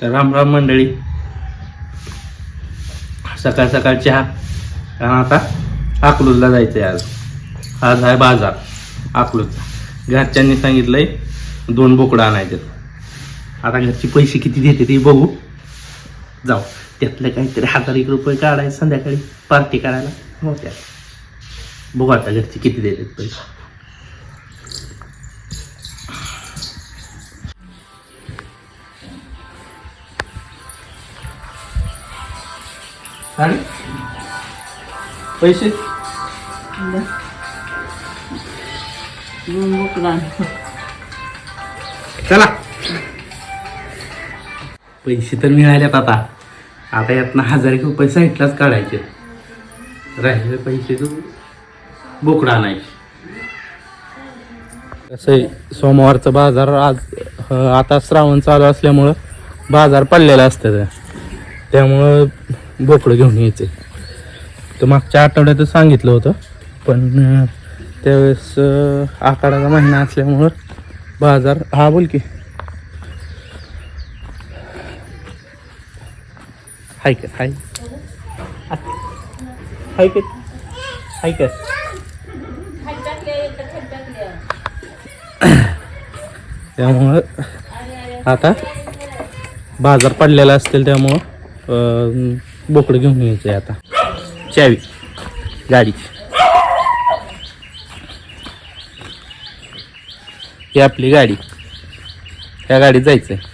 तर राम राम मंडळी. सकाळ सकाळ चहा. कारण आता अकलूजला जायचं आहे आज. आज आहे बाजार अकलूजचा घरच्यांनी सांगितलंय दोन बोकडं आणायचे आता घरचे पैसे किती देते ते बघू. जाऊ. त्यातलं काहीतरी हजार एक रुपये काढायचं संध्याकाळी. पार्टी करायला. हो त्यात बघू आता घरचे किती देतात पैसे. आणि पैसे? चला. पैसे तर मिळालेत आता आता यातनं हजार एक रुपये साईडलाच काढायचे. राहिले पैसे तू बोकडा आणायचे. कसं आहे सोमवारचा बाजार आज आता श्रावण चालू असल्यामुळं बाजार पडलेला असतं. त्यामुळं बोकडं घेऊन यायचे. तर मागच्या आठवड्यातच सांगितलं होतं पण त्यावेळेस अं, आखाडाचा महिना असल्यामुळं बाजार हा बोल की. हाय का हाय. हाय का हाय का. त्यामुळं आता बाजार पडलेला असतील त्यामुळं बोकडं घेऊन यायचं आहे आता. चावी. गाडीची ही आपली गाडी. त्या गाडीत जायचं आहे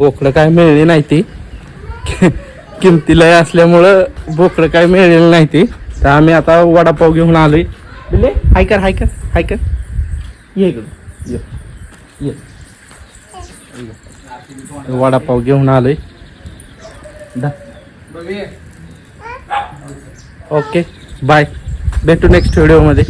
बोकडं काय मिळली नाही ती. किमतीला असल्यामुळं बोकडं काय मिळलेलं नाही ती. तर आम्ही आता वडापाव घेऊन आलोय. बिले हायकर हायकर हायकर ये ये वडापाव घेऊन आलोय. Okay bye. भेटू नेक्स्ट व्हिडिओमध्ये